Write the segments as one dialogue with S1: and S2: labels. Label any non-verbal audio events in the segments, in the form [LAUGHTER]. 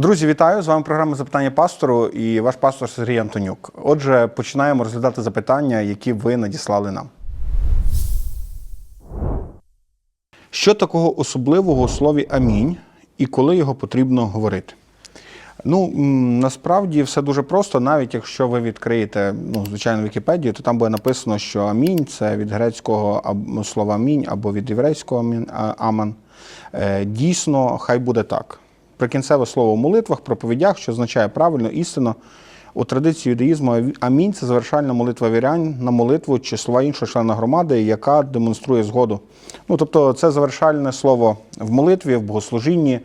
S1: Друзі, вітаю! З вами програма Запитання пастору і ваш пастор Сергій Антонюк. Отже, починаємо розглядати запитання, які ви надіслали нам. Що такого особливого у слові амінь і коли його потрібно говорити? Ну, насправді все дуже просто, навіть якщо ви відкриєте, ну, звичайно, Вікіпедію, то там буде написано, що амінь це від грецького слова амінь або від єврейського амін, аман. Е, Дійсно, хай буде так. Прикінцеве слово в молитвах, проповідях, що означає правильно, істинно. У традиції юдаїзму амінь це завершальна молитва вірян на молитву чи слова іншого члена громади, яка демонструє згоду. Ну, тобто, це завершальне слово в молитві, в богослужінні е,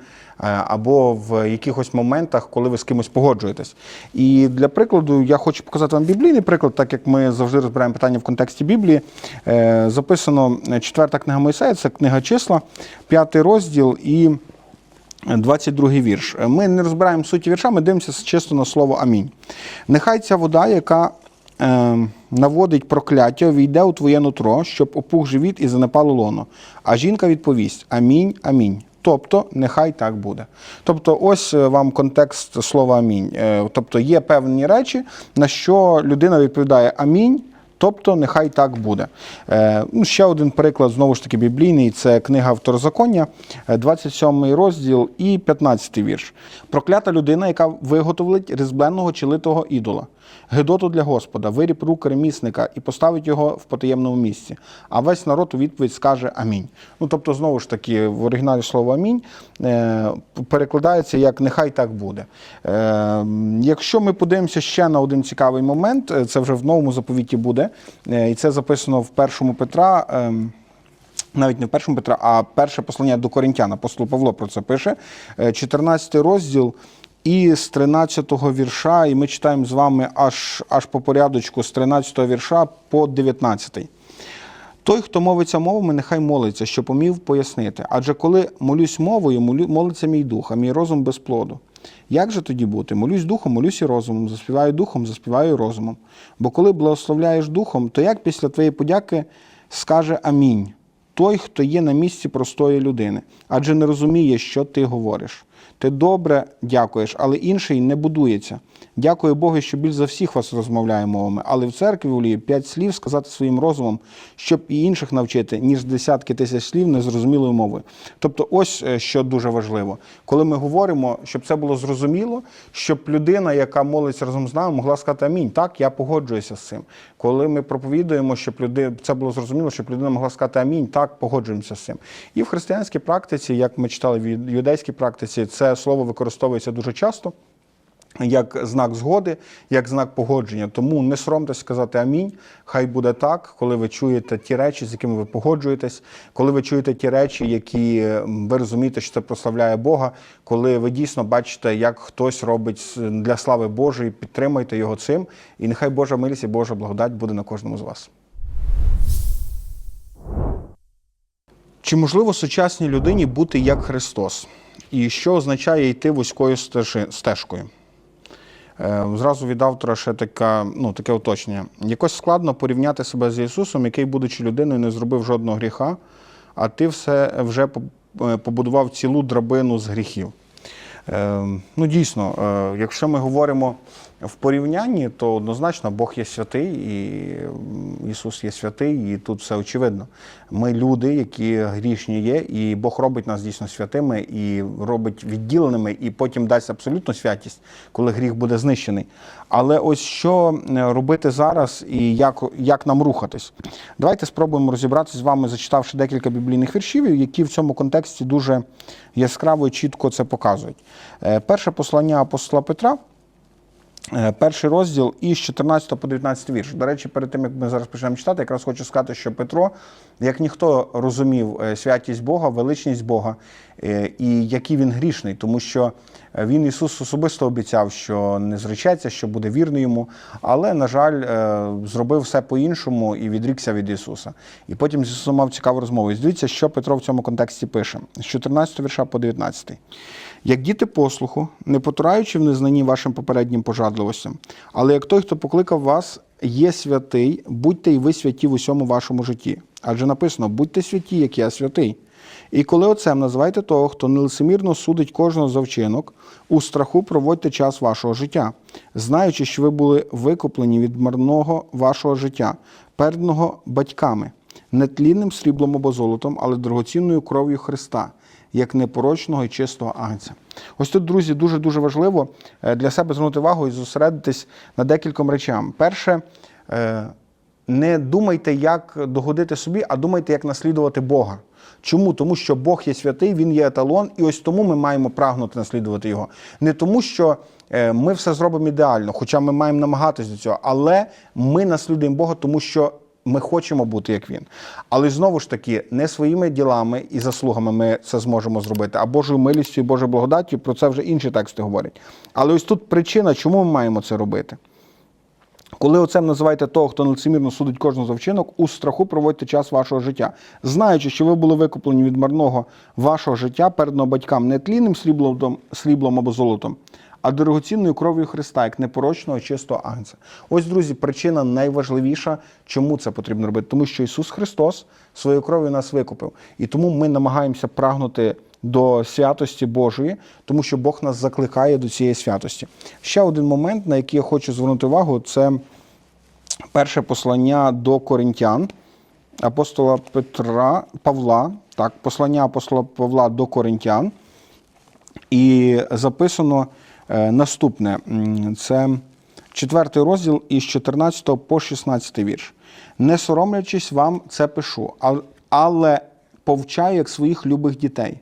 S1: або в якихось моментах, коли ви з кимось погоджуєтесь. І для прикладу я хочу показати вам біблійний приклад, так як ми завжди розбираємо питання в контексті Біблії. Е, Записано е, четверта книга Мойсея, це книга числа, п'ятий розділ і 22 вірш. Ми не розбираємо суті вірша, ми дивимося чисто на слово амінь. Нехай ця вода, яка е, наводить прокляття, війде у твоє нутро, щоб опух живіт і занепало лоно. А жінка відповість: Амінь, амінь. Тобто, нехай так буде. Тобто, ось е, вам контекст слова амінь. Е, Тобто є певні речі, на що людина відповідає амінь. Тобто, нехай так буде. Е, ну, ще один приклад, знову ж таки, біблійний це книга Второзаконня, е, 27 розділ і 15 вірш. Проклята людина, яка виготовить різбленого чи литого ідола, гидоту для Господа, виріб рук ремісника і поставить його в потаємному місці. А весь народ у відповідь скаже Амінь. Ну, тобто, знову ж таки, в оригіналі слово Амінь е, перекладається як нехай так буде. Е, якщо ми подивимося ще на один цікавий момент, е, це вже в новому заповіті буде, і це записано в першому Петра. навіть не в першому Петра, а перше послання до Коринтян. Апостол Павло про це пише. Е, 14 розділ і з 13 вірша, і ми читаємо з вами аж, аж по порядочку з 13 вірша по 19. Той, хто мовиться мовами, нехай молиться, що помів пояснити. Адже коли молюсь мовою, молиться мій дух, а мій розум без плоду. Як же тоді бути? Молюсь духом, молюсь і розумом, заспіваю духом, заспіваю розумом. Бо коли благословляєш духом, то як після твоєї подяки скаже амінь? Той, хто є на місці простої людини, адже не розуміє, що ти говориш. Ти добре дякуєш, але інший не будується. Дякую Богу, що більш за всіх вас розмовляє мовами, але в церкві волію п'ять слів сказати своїм розумом, щоб і інших навчити, ніж десятки тисяч слів незрозумілою мовою. Тобто, ось е, що дуже важливо, коли ми говоримо, щоб це було зрозуміло, щоб людина, яка молиться разом з нами, могла сказати амінь. Так, я погоджуюся з цим. Коли ми проповідуємо, щоб люди це було зрозуміло, щоб людина могла сказати амінь, так, погоджуємося з цим. І в християнській практиці, як ми читали в юдейській практиці, це слово використовується дуже часто. Як знак згоди, як знак погодження. Тому не соромтесь сказати амінь. Хай буде так, коли ви чуєте ті речі, з якими ви погоджуєтесь, коли ви чуєте ті речі, які ви розумієте, що це прославляє Бога, коли ви дійсно бачите, як хтось робить для слави Божої, підтримуйте його цим. І нехай Божа милість і Божа благодать буде на кожному з вас. Чи можливо сучасній людині бути як Христос? І що означає йти вузькою стежкою? Е, Зразу від автора ще така, ну, таке уточнення. Якось складно порівняти себе з Ісусом, який, будучи людиною, не зробив жодного гріха, а ти все вже е, побудував цілу драбину з гріхів. Е, Ну, дійсно, якщо ми говоримо в порівнянні, то однозначно Бог є святий, і Ісус є святий, і тут все очевидно. Ми люди, які грішні є, і Бог робить нас дійсно святими і робить відділеними, і потім дасть абсолютну святість, коли гріх буде знищений. Але ось що е, робити зараз і як, як нам рухатись? Давайте спробуємо розібратися з вами, зачитавши декілька біблійних віршів, які в цьому контексті дуже яскраво і чітко це показують. Е, Перше послання апостола Петра. Е, Перший розділ із 14 по 19 вірш. До речі, перед тим як ми зараз почнемо читати, якраз хочу сказати, що Петро, як ніхто розумів е, святість Бога, величність Бога і який він грішний, тому що е, він Ісус особисто обіцяв, що не зречеться, що буде вірний йому, але, на жаль, е, зробив все по-іншому і відрікся від Ісуса. І потім з Ісусом мав цікаву розмову. І дивіться, що Петро в цьому контексті пише з 14 вірша по 19. Як діти послуху, не потураючи в незнанні вашим попереднім пожадливостям, але як той, хто покликав вас, є святий, будьте й ви святі в усьому вашому житті. Адже написано: будьте святі, як я святий. І коли отцем називайте того, хто нелицемірно судить кожного за вчинок, у страху проводьте час вашого життя, знаючи, що ви були викуплені від марного вашого життя, переданого батьками, не тлінним сріблом або золотом, але дорогоцінною кров'ю Христа, як непорочного і чистого агнця. Ось тут, друзі, дуже дуже важливо е, для себе звернути увагу і зосередитись на декільком речам. Перше, е, не думайте, як догодити собі, а думайте, як наслідувати Бога. Чому? Тому що Бог є святий, Він є еталон, і ось тому ми маємо прагнути наслідувати його. Не тому, що е, ми все зробимо ідеально, хоча ми маємо намагатися до цього, але ми наслідуємо Бога, тому що ми хочемо бути як він. Але знову ж таки, не своїми ділами і заслугами ми це зможемо зробити, а Божою милістю і Божою благодаттю, про це вже інші тексти говорять. Але ось тут причина, чому ми маємо це робити. Коли оцем називаєте того, хто лицемірно судить кожного за вчинок, у страху проводьте час вашого життя, знаючи, що ви були викуплені від марного вашого життя, переданого батькам не тлінним сріблом, сріблом або золотом, а дорогоцінною кров'ю Христа, як непорочного чистого агнця. Ось, друзі, причина найважливіша, чому це потрібно робити. Тому що Ісус Христос своєю кров'ю нас викупив. І тому ми намагаємося прагнути до святості Божої, тому що Бог нас закликає до цієї святості. Ще один момент, на який я хочу звернути увагу, це перше послання до коринтян апостола Петра Павла, так, послання апостола Павла до коринтян. І записано е, наступне: це четвертий розділ із 14 по 16 вірш. Не соромлячись вам, це пишу, але повчаю як своїх любих дітей.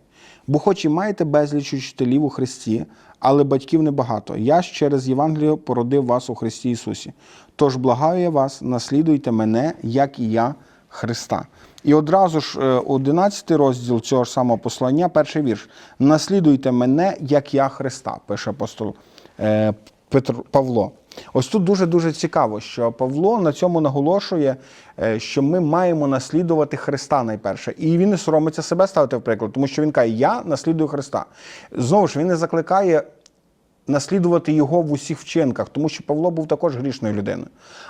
S1: Бо хоч і маєте безліч учителів у Христі, але батьків небагато. Я ж через Євангелію породив вас у Христі Ісусі. Тож благаю я вас, наслідуйте мене, як і я Христа. І одразу ж е, 11 розділ цього ж самого послання, перший вірш. Наслідуйте мене, як я Христа, пише апостол е, Петр Павло. Ось тут дуже дуже цікаво, що Павло на цьому наголошує, е, що ми маємо наслідувати Христа найперше. І він не соромиться себе ставити в приклад, тому що він каже, я наслідую Христа. Знову ж він не закликає наслідувати його в усіх вчинках, тому що Павло був також грішною людиною.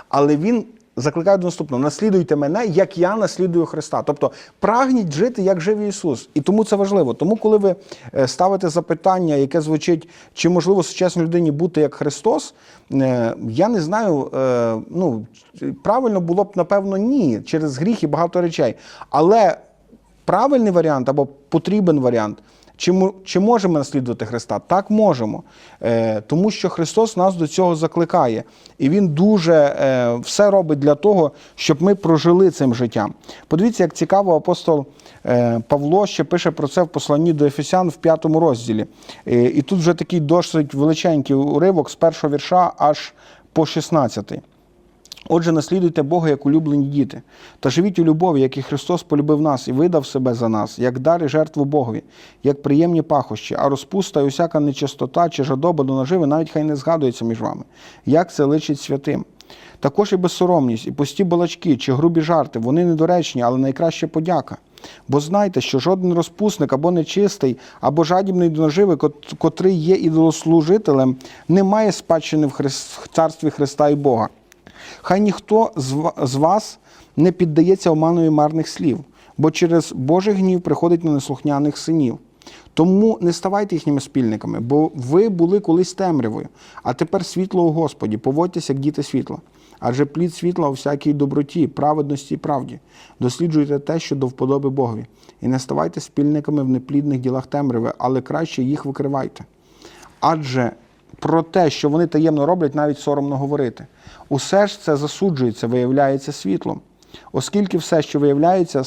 S1: Але він закликає до наступного: наслідуйте мене, як я наслідую Христа. Тобто прагніть жити, як жив Ісус. І тому це важливо. Тому, коли ви е, ставите запитання, яке звучить, чи можливо сучасній людині бути як Христос, е, я не знаю, е, ну правильно було б, напевно, ні, через гріх і багато речей. Але правильний варіант або потрібен варіант. Чи, чи можемо наслідувати Христа? Так можемо. Е, тому що Христос нас до цього закликає. І Він дуже е, все робить для того, щоб ми прожили цим життям. Подивіться, як цікаво апостол е, Павло ще пише про це в посланні до Ефесян в п'ятому розділі. Е, і тут вже такий досить величенький уривок з першого вірша аж по 16. Отже, наслідуйте Бога як улюблені діти, та живіть у любові, як і Христос полюбив нас і видав себе за нас, як дар і жертву Богові, як приємні пахощі, а розпуста і усяка нечистота чи жадоба до наживи навіть хай не згадується між вами. Як це личить святим? Також і безсоромність, і пусті балачки, чи грубі жарти, вони недоречні, але найкраща подяка. Бо знайте, що жоден розпусник або нечистий, або жадібний до наживи, котрий є ідолослужителем, не має спадщини в Хрис- в царстві Христа і Бога. Хай ніхто з вас не піддається оманові марних слів, бо через Божий гнів приходить на неслухняних синів. Тому не ставайте їхніми спільниками, бо ви були колись темрявою, а тепер світло у Господі, поводьтеся як діти світла. Адже плід світла у всякій доброті, праведності і правді. Досліджуйте те, що до вподоби Богові, і не ставайте спільниками в неплідних ділах темряви, але краще їх викривайте. Адже про те, що вони таємно роблять, навіть соромно говорити. Усе ж це засуджується, виявляється світлом. Оскільки все, що виявляється,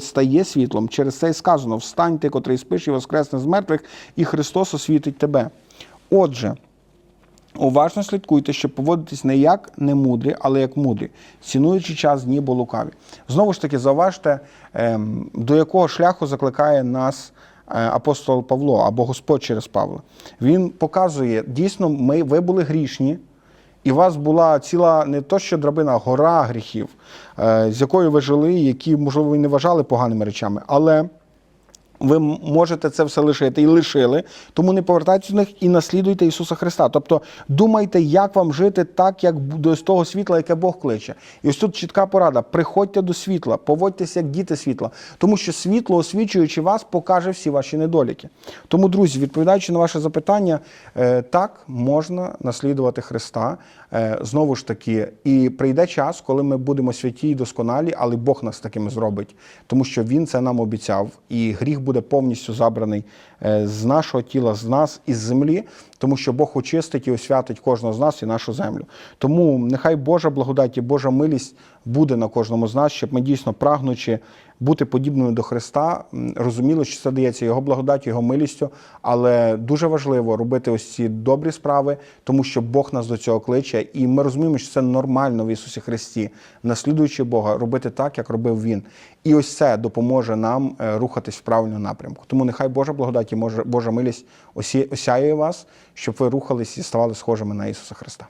S1: стає світлом, через це й сказано: встань ти, котрий спиш і воскресне з мертвих, і Христос освітить тебе. Отже, уважно слідкуйте, щоб поводитись не як немудрі, але як мудрі, цінуючи час дні, бо лукаві. Знову ж таки, зауважте, ем, до якого шляху закликає нас е, апостол Павло або Господь через Павла. Він показує, дійсно, ми, ви були грішні, і у вас була ціла не то, що драбина, гора гріхів, е, з якою ви жили, які, можливо, ви не вважали поганими речами. Але ви можете це все лишити і лишили, тому не повертайтеся до них і наслідуйте Ісуса Христа. Тобто думайте, як вам жити так, як з того світла, яке Бог кличе. І ось тут чітка порада: приходьте до світла, поводьтеся як діти світла, тому що світло, освічуючи вас, покаже всі ваші недоліки. Тому, друзі, відповідаючи на ваше запитання, е, так можна наслідувати Христа. Е, Знову ж таки, і прийде час, коли ми будемо святі і досконалі, але Бог нас такими зробить, тому що Він це нам обіцяв, і гріх буде повністю забраний е, з нашого тіла, з нас із землі, тому що Бог очистить і освятить кожного з нас і нашу землю. Тому нехай Божа благодать і Божа милість буде на кожному з нас, щоб ми дійсно прагнучи бути подібними до Христа, розуміли, що це дається Його благодаттю, Його милістю, але дуже важливо робити ось ці добрі справи, тому що Бог нас до цього кличе, і ми розуміємо, що це нормально в Ісусі Христі, наслідуючи Бога, робити так, як робив Він. І ось це допоможе нам е, рухатись в правильному напрямку. Тому нехай Божа благодать і Божа милість осяює вас, щоб ви рухались і ставали схожими на Ісуса Христа.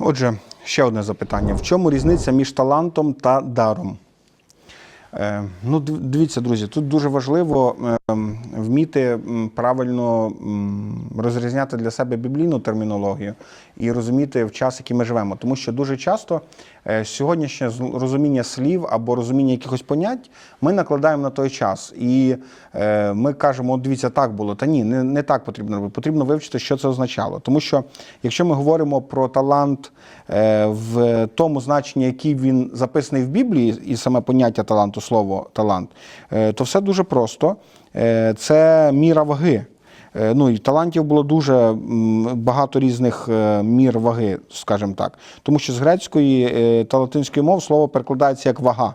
S1: Отже, ще одне запитання: в чому різниця між талантом та даром? Е, Ну, дивіться, друзі, тут дуже важливо е, вміти правильно розрізняти для себе біблійну термінологію і розуміти в час, який ми живемо. Тому що дуже часто е, сьогоднішнє розуміння слів або розуміння якихось понять ми накладаємо на той час. І е, ми кажемо, от дивіться, так було. Та ні, не, не так потрібно робити. Потрібно вивчити, що це означало. Тому що якщо ми говоримо про талант е, в тому значенні, який він записаний в Біблії, і саме поняття таланту, слово талант, то все дуже просто. Це міра ваги. Е, Ну і талантів було дуже багато різних е, мір ваги, скажімо так. Тому що з грецької е, та латинської мов слово перекладається як вага.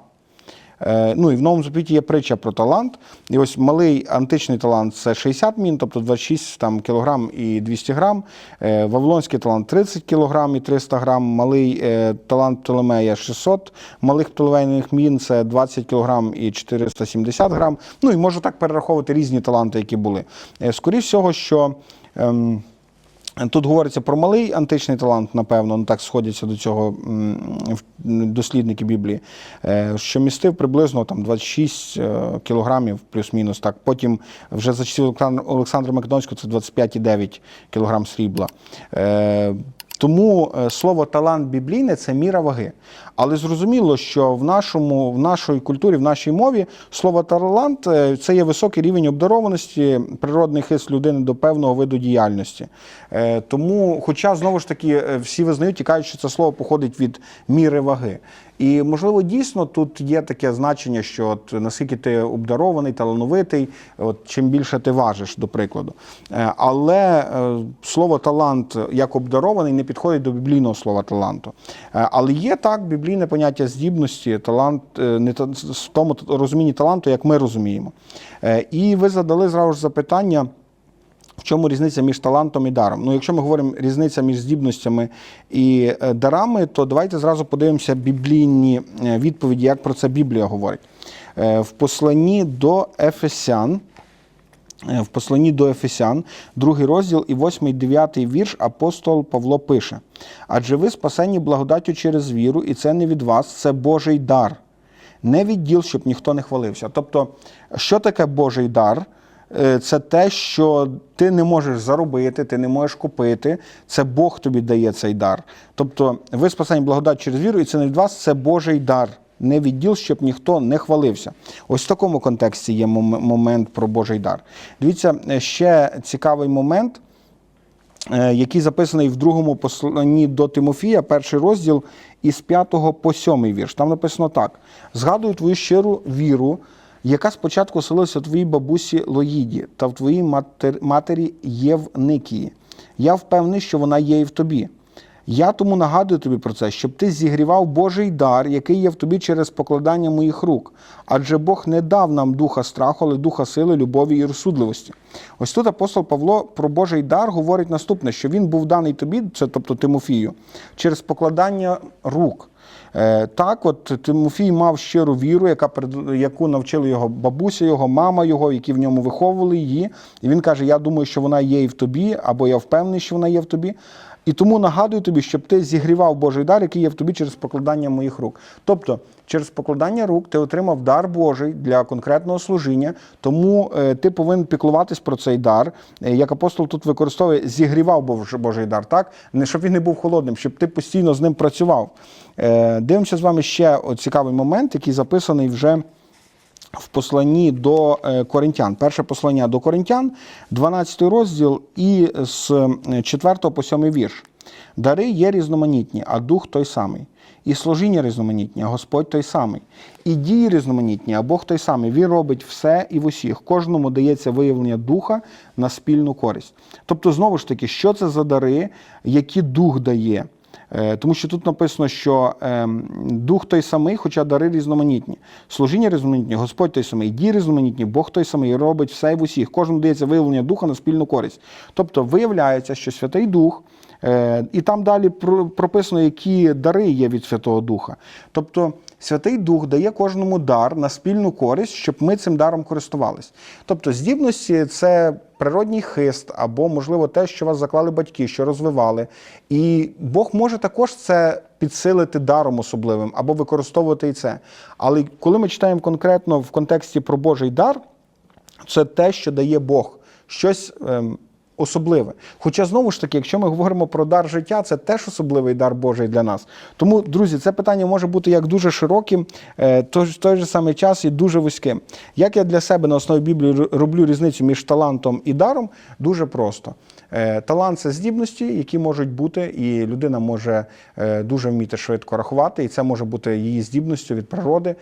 S1: Е, Ну і в новому заповіті є притча про талант. І ось малий античний талант це 60 мін, тобто 26 там, кілограм і 200 грам. Е, Вавилонський талант 30 кілограм і 300 грам. Малий е, талант Птолемея 600 малих птолемейних мін це 20 кілограм і 470 грам. Ну і можу так перераховувати різні таланти, які були. Скоріше всього, що. ем, Тут говориться про малий античний талант, напевно, так сходяться до цього дослідники Біблії, е, що містив приблизно там 26 е, кілограмів плюс-мінус. Так. Потім вже за часів Олександра- Македонського це 25,9 кілограм срібла. Е, Тому слово талант біблійне це міра ваги. Але зрозуміло, що в нашому, в нашій культурі, в нашій мові слово талант е, це є високий рівень обдарованості, природний хист людини до певного виду діяльності. Е, Тому, хоча знову ж таки е, всі визнають і кажуть, що це слово походить від міри ваги. І можливо, дійсно тут є таке значення, що от наскільки ти обдарований, талановитий, от чим більше ти важиш, до прикладу. Але слово талант як обдарований не підходить до біблійного слова таланту. Але є так біблійне поняття здібності, талант е, не в тому розумінні таланту, як ми розуміємо. Е, І ви задали зразу ж запитання. В чому різниця між талантом і даром? Ну, якщо ми говоримо різниця між здібностями і е, дарами, то давайте зразу подивимося біблійні відповіді, як про це Біблія говорить. В посланні до Ефесян. Е, В посланні до Ефесян, другий розділ і 8 9 вірш апостол Павло пише: Адже ви спасені благодаттю через віру, і це не від вас, це Божий дар, не від діл, щоб ніхто не хвалився. Тобто, що таке Божий дар? Е, Це те, що ти не можеш заробити, ти не можеш купити. Це Бог тобі дає цей дар. Тобто, ви спасені благодать через віру, і це не від вас, це Божий дар. Не відділ, щоб ніхто не хвалився. Ось в такому контексті є момент про Божий дар. Дивіться, е, ще цікавий момент, е, який записаний в другому посланні до Тимофія, перший розділ із 5 по 7 вірш. Там написано так: згадую твою щиру віру, яка спочатку селилася в твоїй бабусі Лоїді та в твоїй матер- матері Євникії. Я впевнений, що вона є і в тобі. Я тому нагадую тобі про це, щоб ти зігрівав Божий дар, який є в тобі через покладання моїх рук. Адже Бог не дав нам духа страху, але духа сили, любові і розсудливості. Ось тут апостол Павло про Божий дар говорить наступне: що він був даний тобі, це тобто Тимофію, через покладання рук. Е, Так, от Тимофій мав щиру віру, яка яку навчили його бабуся, його мама його, які в ньому виховували її. І він каже: Я думаю, що вона є і в тобі, або я впевнений, що вона є в тобі. І тому нагадую тобі, щоб ти зігрівав Божий дар, який є в тобі через покладання моїх рук. Тобто, через покладання рук ти отримав дар Божий для конкретного служіння, тому е, ти повинен піклуватись про цей дар. Е, як апостол тут використовує, зігрівав Божий дар, так? Не щоб він не був холодним, щоб ти постійно з ним працював. Е, дивимося з вами ще цікавий момент, який записаний вже в посланні до е, Коринтян. Перше послання до Коринтян, 12 розділ і з 4 по 7 вірш. Дари є різноманітні, а дух той самий. І служіння різноманітні, а Господь той самий. І дії різноманітні, а Бог той самий. Він робить все і в усіх. Кожному дається виявлення духа на спільну користь. Тобто, знову ж таки, що це за дари, які дух дає? Е, Тому що тут написано, що ем, дух той самий, хоча дари різноманітні. Служіння різноманітні, Господь той самий, дії різноманітні, Бог той самий робить все і в усіх. Кожному дається виявлення духа на спільну користь. Тобто виявляється, що Святий Дух, е, і там далі прописано, які дари є від Святого Духа. Тобто Святий Дух дає кожному дар на спільну користь, щоб ми цим даром користувались. Тобто, здібності це природній хист, або, можливо, те, що вас заклали батьки, що розвивали. І Бог може також це підсилити даром особливим або використовувати і це. Але коли ми читаємо конкретно в контексті про Божий дар, це те, що дає Бог, щось ем, особливе. Хоча, знову ж таки, якщо ми говоримо про дар життя, це теж особливий дар Божий для нас. Тому, друзі, це питання може бути як дуже широким, е, в той же самий час і дуже вузьким. Як я для себе на основі Біблії роблю різницю між талантом і даром, дуже просто. Е, Талант це здібності, які можуть бути, і людина може е, дуже вміти швидко рахувати, і це може бути її здібністю від природи,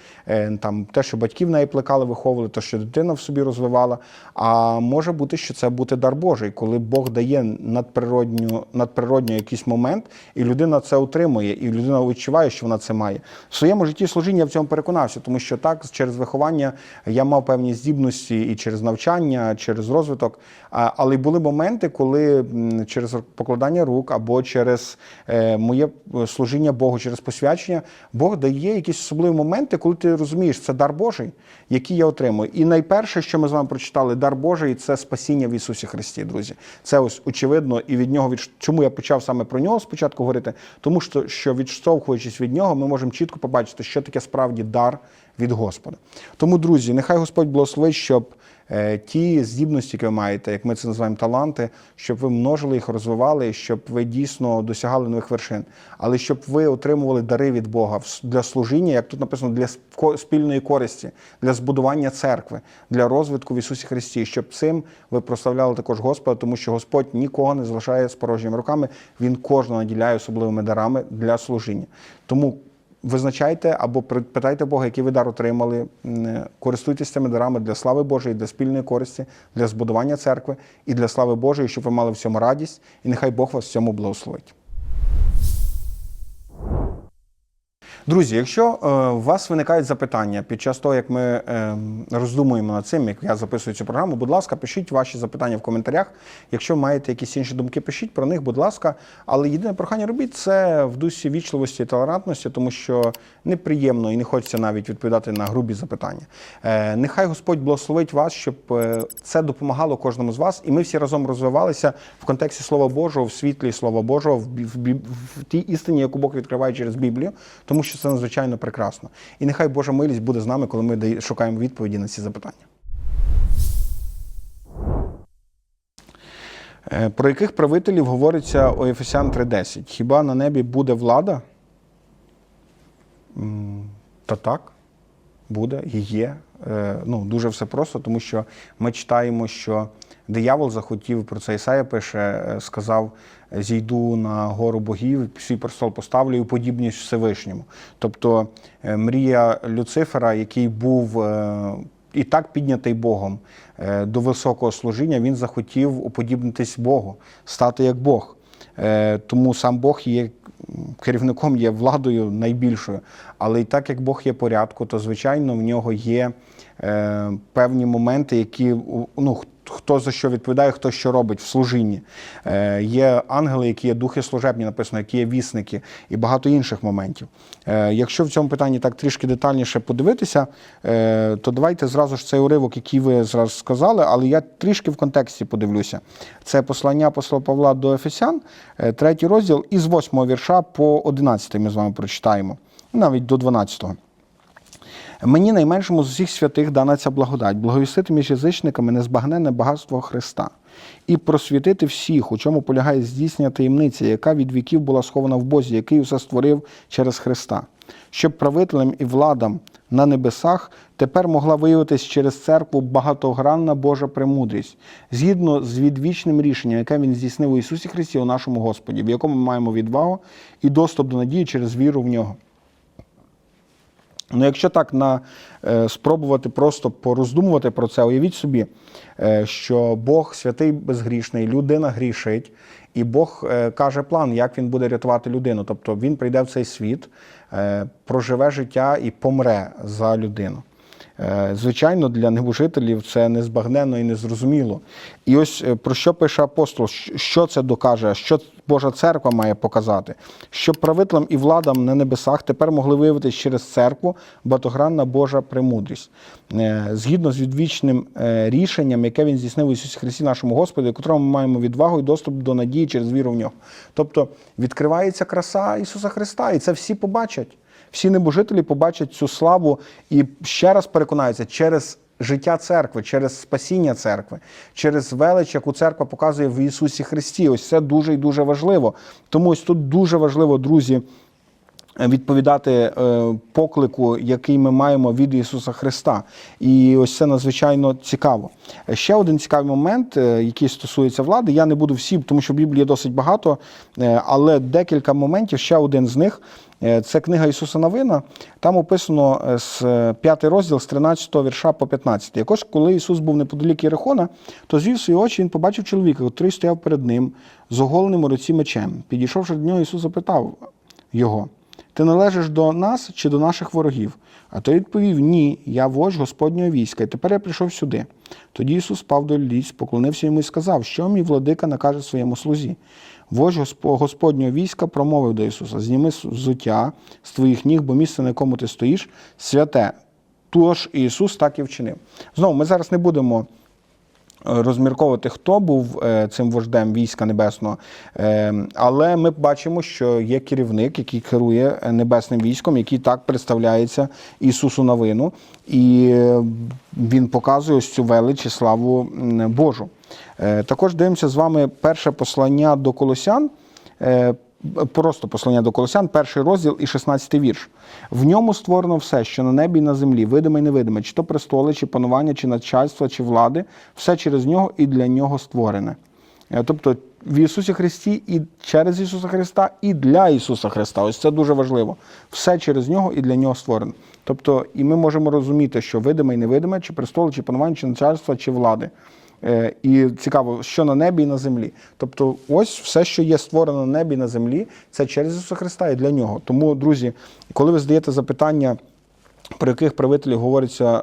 S1: там те, що батьки в неї плекали, виховували, те, що дитина в собі розвивала. А може бути, що це бути дар Божий, коли Бог дає надприродню, надприродньо якийсь момент, і людина це отримує, і людина відчуває, що вона це має. В своєму житті служіння я в цьому переконався, тому що так через виховання я мав певні здібності і через навчання, через розвиток. Але були моменти, коли через покладання рук або через е, моє е, служіння Богу, через посвячення, Бог дає якісь особливі моменти, коли ти розумієш, це дар Божий, який я отримую. І найперше, що ми з вами прочитали, дар Божий це спасіння в Ісусі Христі, друзі. Це ось очевидно, і від нього від чому я почав саме про нього спочатку говорити, тому що, що відштовхуючись від нього, ми можемо чітко побачити, що таке справді дар від Господа. Тому, друзі, нехай Господь благословить, щоб е, ті здібності, які ви маєте, як ми це називаємо таланти, щоб ви множили їх, розвивали, щоб ви дійсно досягали нових вершин, але щоб ви отримували дари від Бога для служіння, як тут написано, для сп- спільної користі, для збудування церкви, для розвитку в Ісусі Христі, щоб цим ви прославляли також Господа, тому що Господь нікого не залишає з порожніми руками, Він кожного наділяє особливими дарами для служіння. Тому Визначайте або питайте Бога, який ви дар отримали. Користуйтесь цими дарами для слави Божої, для спільної користі, для збудування церкви і для слави Божої, щоб ви мали в цьому радість, і нехай Бог вас в цьому благословить. Друзі, якщо е, у вас виникають запитання під час того, як ми е, роздумуємо над цим, як я записую цю програму, будь ласка, пишіть ваші запитання в коментарях. Якщо маєте якісь інші думки, пишіть про них, будь ласка. Але єдине прохання робіть це в дусі вічливості і толерантності, тому що неприємно і не хочеться навіть відповідати на грубі запитання. Е, нехай Господь благословить вас, щоб це допомагало кожному з вас, і ми всі разом розвивалися в контексті Слова Божого, в світлі Слова Божого, в тій істині, яку Бог відкриває через Біблію, тому що це надзвичайно прекрасно. І нехай Божа милість буде з нами, коли ми шукаємо відповіді на ці запитання. Е, Про яких правителів говориться у Ефесян 3.10? Хіба на небі буде влада? Та так, буде і є. Е, Ну, дуже все просто, тому що ми читаємо, що диявол захотів, про це Ісая пише, е, сказав: зійду на гору богів, свій престол поставлю і уподібнюсь Всевишньому. Тобто е, мрія Люцифера, який був е, і так піднятий Богом е, до високого служіння, він захотів уподібнитись Богу, стати як Бог. Тому сам Бог є керівником, є владою найбільшою. Але і так як Бог є порядку, то звичайно в нього є певні моменти, які ну, хто за що відповідає, хто що робить в служінні. Е, Є ангели, які є духи служебні, написано, які є вісники, і багато інших моментів. Е, Якщо в цьому питанні так трішки детальніше подивитися, е, то давайте зразу ж цей уривок, який ви зразу сказали, але я трішки в контексті подивлюся. Це послання апостола Павла до Ефесян, е, третій розділ, із 8 вірша по 11 ми з вами прочитаємо, навіть до 12. Мені найменшому з усіх святих дана ця благодать, благовістити між язичниками незбагненне багатство Христа. І просвітити всіх, у чому полягає здійснення таємниці, яка від віків була схована в Бозі, який усе створив через Христа, щоб правителям і владам на небесах тепер могла виявитись через церкву багатогранна Божа премудрість, згідно з відвічним рішенням, яке він здійснив у Ісусі Христі, у нашому Господі, в якому ми маємо відвагу і доступ до надії через віру в нього. Ну, якщо так на, е, спробувати просто пороздумувати про це, уявіть собі, е, що Бог святий безгрішний, людина грішить, і Бог е, каже план, як він буде рятувати людину. Тобто він прийде в цей світ, е, проживе життя і помре за людину. Е, Звичайно, для небожителів це незбагненно і незрозуміло. І ось е, про що пише апостол, що це докаже, що Божа церква має показати, щоб правителям і владам на небесах тепер могли виявитись через церкву багатогранна Божа премудрість, Е, згідно з відвічним рішенням, яке він здійснив у Ісусі Христі, нашому Господу, котрому ми маємо відвагу і доступ до надії через віру в нього. Тобто відкривається краса Ісуса Христа, і це всі побачать. Всі небожителі побачать цю славу і ще раз переконаються через життя церкви, через спасіння церкви, через велич, яку церква показує в Ісусі Христі. Ось це дуже і дуже важливо. Тому ось тут дуже важливо, друзі. Відповідати е, поклику, який ми маємо від Ісуса Христа, і ось це надзвичайно цікаво. Ще один цікавий момент, е, який стосується влади. Я не буду всі, тому що Біблії досить багато, е, але декілька моментів. Ще один з них е, це книга Ісуса Новина. Там описано е, з 5 розділ з 13 вірша по 15. Якось, коли Ісус був неподалік Єрихона, то звів свої очі, він побачив чоловіка, який стояв перед ним з оголеним у руці мечем. Підійшовши до нього, Ісус запитав його. Ти належиш до нас чи до наших ворогів? А той відповів: Ні, я вождь Господнього війська, і тепер я прийшов сюди. Тоді Ісус спав до ліць, поклонився йому і сказав, що мій владика накаже своєму слузі. Вождь Госп- Господнього війська промовив до Ісуса: Зніми взуття з твоїх ніг, бо місце, на якому ти стоїш, святе. Тож Ісус так і вчинив. Знову, ми зараз не будемо розмірковувати, хто був е, цим вождем війська небесного. Е, Але ми бачимо, що є керівник, який керує небесним військом, який так представляється Ісусу Новину, і е, він показує ось цю велич і славу Божу. Також дивимося з вами перше послання до Колосян. Просто послання до Колосян, перший розділ і 16 вірш. В ньому створено все, що на небі і на землі, видиме і невидиме, чи то престоли, чи панування, чи начальства, чи влади, все через нього і для нього створене. Е, Тобто в Ісусі Христі і через Ісуса Христа, і для Ісуса Христа. Ось це дуже важливо. Все через нього і для нього створено. Тобто, і ми можемо розуміти, що видиме і невидиме, чи престоли, чи панування, чи начальства, чи влади. Е, І цікаво, що на небі і на землі. Тобто, ось все, що є створено на небі і на землі, це через Ісуса Христа і для нього. Тому, друзі, коли ви задаєте запитання, про яких правителів говориться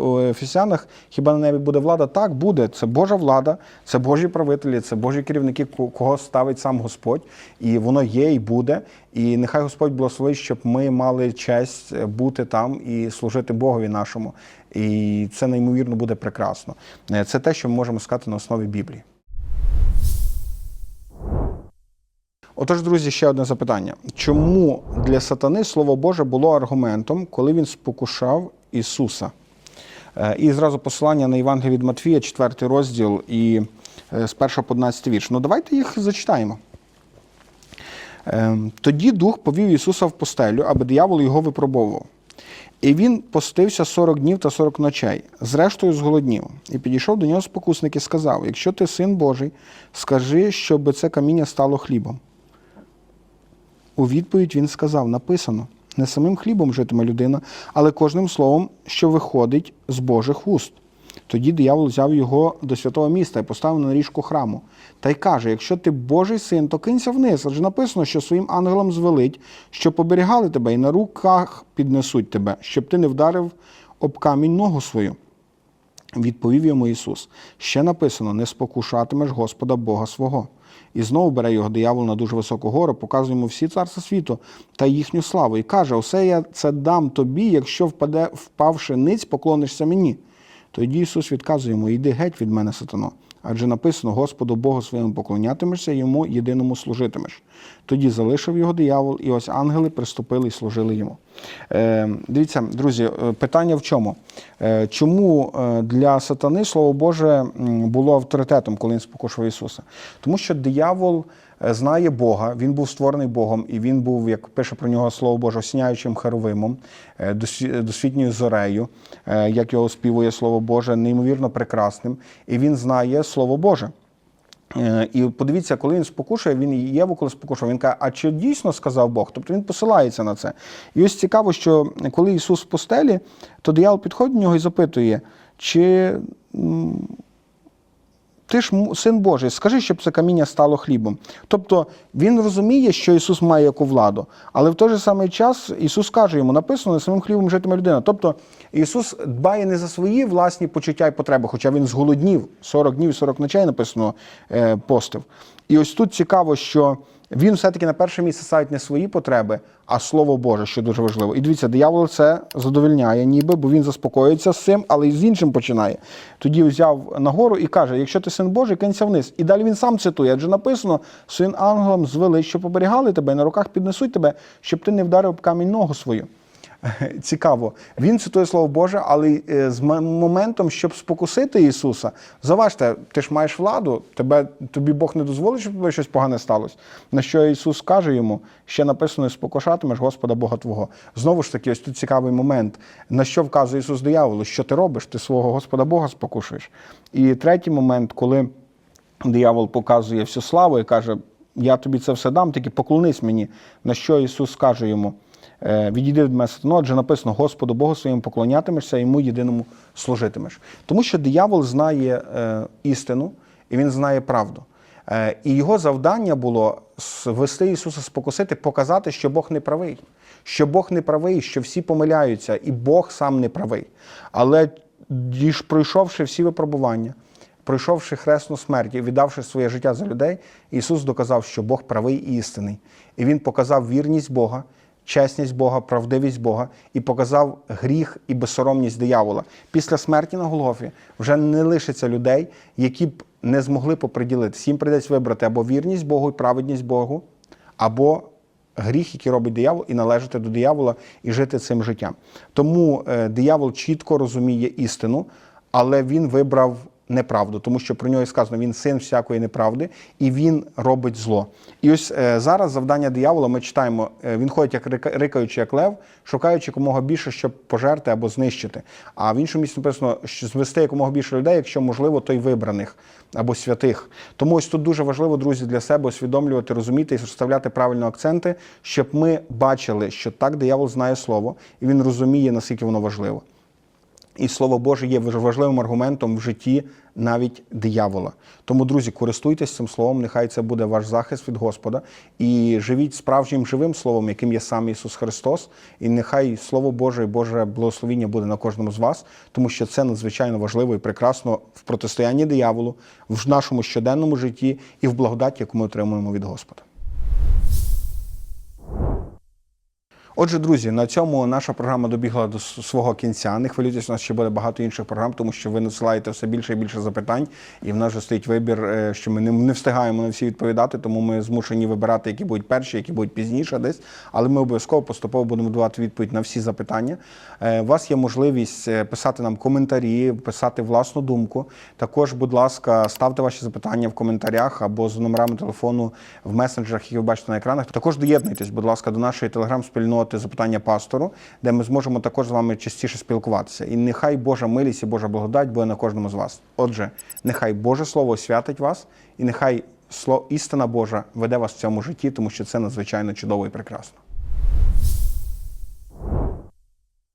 S1: у Ефесянах, хіба на небі буде влада? Так, буде. Це Божа влада, це Божі правителі, це Божі керівники, кого ставить сам Господь, і воно є і буде. І нехай Господь благословить, щоб ми мали честь е, бути там і служити Богові нашому. І це неймовірно буде прекрасно. Е, Це те, що ми можемо сказати на основі Біблії. Отож, друзі, ще одне запитання. Чому для сатани Слово Боже було аргументом, коли він спокушав Ісуса? Е, І зразу посилання на Євангелія від Матвія, 4 розділ і е, з 1 по 11 вірш. Ну, давайте їх зачитаємо. Ем, Тоді дух повів Ісуса в постелю, аби диявол його випробовував. І він постився 40 днів та 40 ночей, зрештою зголоднів. І підійшов до нього спокусник і сказав: Якщо ти син Божий, скажи, щоб це каміння стало хлібом. У відповідь він сказав: написано: не самим хлібом житиме людина, але кожним словом, що виходить з Божих уст. Тоді диявол взяв його до святого міста і поставив на ріжку храму. Та й каже: якщо ти Божий син, то кинься вниз, адже написано, що своїм ангелам звелить, щоб поберігали тебе і на руках піднесуть тебе, щоб ти не вдарив об камінь ногу свою. Відповів йому Ісус: ще написано: не спокушатимеш Господа Бога свого. І знову бере його диявол на дуже високу гору, показує йому всі царства світу та їхню славу. І каже: Усе я це дам тобі, якщо впаде, впавши ниць, поклонишся мені. Тоді Ісус відказує йому: Йди геть від мене, сатано. Адже написано: Господу Богу своєму поклонятимешся, йому єдиному служитимеш. Тоді залишив його диявол, і ось ангели приступили і служили йому. Е, дивіться, друзі, е, питання в чому? Е, чому е, для сатани Слово Боже було авторитетом, коли він спокушував Ісуса? Тому що диявол знає Бога, він був створений Богом, і він був, як пише про нього Слово Боже, осяняючим херовимом, е, досвітньою зорею, е, як його співує Слово Боже, неймовірно прекрасним, і він знає Слово Боже. Е, І подивіться, коли він спокушує, він Єву, коли спокушував, він каже, а чи дійсно сказав Бог? Тобто він посилається на це. І ось цікаво, що коли Ісус в постелі, то диявол підходить до нього і запитує, чи ти ж син Божий, скажи, щоб це каміння стало хлібом. Тобто він розуміє, що Ісус має яку владу, але в той же самий час Ісус каже йому, написано, не самим хлібом житиме людина. Тобто Ісус дбає не за свої власні почуття і потреби, хоча він зголоднів 40 днів і 40 ночей написано е, постив. І ось тут цікаво, що він все-таки на перше місце ставить не свої потреби, а Слово Боже, що дуже важливо. І дивіться, диявол це задовільняє, ніби, бо він заспокоюється з цим, але і з іншим починає. Тоді взяв нагору і каже: якщо ти син Божий, кинься вниз. І далі він сам цитує, адже написано: син ангелам звели, що поберігали тебе, на руках піднесуть тебе, щоб ти не вдарив камінь ногу свою. [LAUGHS] Цікаво. Він цитує Слово Боже, але е, з моментом, щоб спокусити Ісуса, заважте, ти ж маєш владу, тебе, тобі Бог не дозволить, щоб тобі щось погане сталося. На що Ісус каже йому, ще написано, спокушатимеш Господа Бога Твого. Знову ж таки, ось тут цікавий момент. На що вказує Ісус дияволу? Що ти робиш? Ти свого Господа Бога спокушуєш. І третій момент, коли диявол показує всю славу і каже: Я тобі це все дам, тільки поклонись мені. На що Ісус каже йому: «Е, Відійди від мене сатано, адже написано: Господу Богу своєму поклонятимешся, йому єдиному служитимеш. Тому що диявол знає е, істину і він знає правду. Е, і його завдання було вести Ісуса спокусити, показати, що Бог не правий, що Бог не правий, що всі помиляються, і Бог сам не правий. Але пройшовши всі випробування, пройшовши хресну смерть і віддавши своє життя за людей, Ісус доказав, що Бог правий і істинний. І Він показав вірність Бога, чесність Бога, правдивість Бога і показав гріх і безсоромність диявола. Після смерті на Голгофі вже не лишиться людей, які б не змогли поприділитися. Їм прийдеться вибрати або вірність Богу і праведність Богу, або гріх, який робить диявол, і належати до диявола і жити цим життям. Тому е, диявол чітко розуміє істину, але він вибрав неправду, тому що про нього сказано, він син всякої неправди, і він робить зло. І ось е, зараз завдання диявола ми читаємо: е, він ходить як рика- рикаючи, як лев, шукаючи якомога більше, щоб пожерти або знищити. А в іншому місці написано, що звести якомога більше людей, якщо можливо, то й вибраних або святих. Тому ось тут дуже важливо, друзі, для себе усвідомлювати, розуміти і розставляти правильно акценти, щоб ми бачили, що так диявол знає слово, і він розуміє, наскільки воно важливо. І слово Боже є важ- важливим аргументом в житті навіть диявола. Тому, друзі, користуйтесь цим словом, нехай це буде ваш захист від Господа. І живіть справжнім живим словом, яким є сам Ісус Христос. І нехай Слово Боже і Боже благословіння буде на кожному з вас, тому що це надзвичайно важливо і прекрасно в протистоянні дияволу, в нашому щоденному житті і в благодаті, яку ми отримуємо від Господа. Отже, друзі, на цьому наша програма добігла до свого кінця. Не хвилюйтесь, у нас ще буде багато інших програм, тому що ви надсилаєте все більше і більше запитань, і в нас вже стоїть вибір, е, що ми не, встигаємо на всі відповідати, тому ми змушені вибирати, які будуть перші, які будуть пізніше десь. Але ми обов'язково поступово будемо давати відповідь на всі запитання. Е, У вас є можливість е, писати нам коментарі, писати власну думку. Також, будь ласка, ставте ваші запитання в коментарях або з номерами телефону в месенджерах, які ви бачите на екранах. Також доєднуйтесь, будь ласка, до нашої телеграм-спільноти запитання пастору, де ми зможемо також з вами частіше спілкуватися. І нехай Божа милість і Божа благодать буде на кожному з вас. Отже, нехай Боже Слово святить вас, і нехай істина Божа веде вас в цьому житті, тому що це надзвичайно чудово і прекрасно.